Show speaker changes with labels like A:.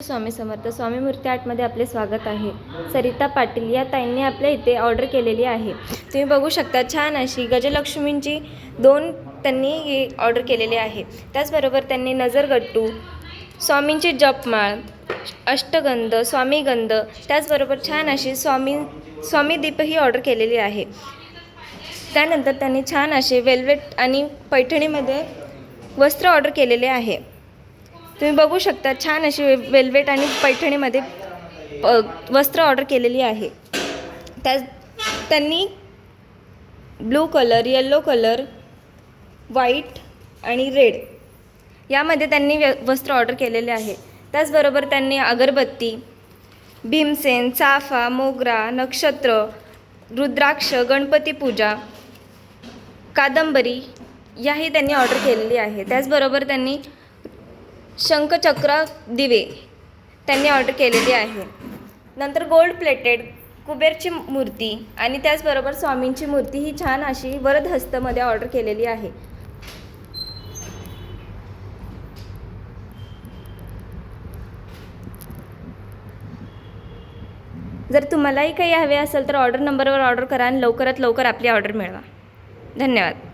A: स्वामी समर्थ स्वामी मूर्ती आर्टमध्ये आपले स्वागत आहे. सरिता पाटील या ताईंनी आपल्या इथे ऑर्डर केलेली आहे. तुम्ही बघू शकता छान अशी गजलक्ष्मींची दोन त्यांनी ऑर्डर केलेली आहे. त्याचबरोबर त्यांनी नजरगट्टू स्वामींची जपमाळ अष्टगंध स्वामीगंध त्याचबरोबर छान अशी स्वामी स्वामी ऑर्डर केलेली आहे. त्यानंतर त्यांनी छान असे वेल्वेट आणि पैठणीमध्ये वस्त्र ऑर्डर केलेले आहे. तुम्ही बघू शकता छान अशी वे वेल्वेट आणि पैठणीमध्ये प- वस्त्र ऑर्डर केलेली आहे. त्या त्यांनी blue colour yellow colour white आणि रेड यामध्ये त्यांनी व्य- वस्त्र ऑर्डर केलेले आहे. त्याचबरोबर त्यांनी अगरबत्ती भीमसेन चाफा मोगरा नक्षत्र रुद्राक्ष गणपती पूजा कादंबरी याही त्यांनी ऑर्डर केलेली आहे. त्याचबरोबर त्यांनी शंखचक्र दिवे त्यांनी ऑर्डर केलेली आहे. नंतर गोल्ड प्लेटेड कुबेरची मूर्ती आणि त्याचबरोबर स्वामींची मूर्ती ही छान अशी वरदहस्तमध्ये ऑर्डर केलेली आहे. जर तुम्हालाही काही हवे असेल तर ऑर्डर नंबरवर ऑर्डर करा आणि लवकरात लवकर आपली ऑर्डर मिळवा. धन्यवाद.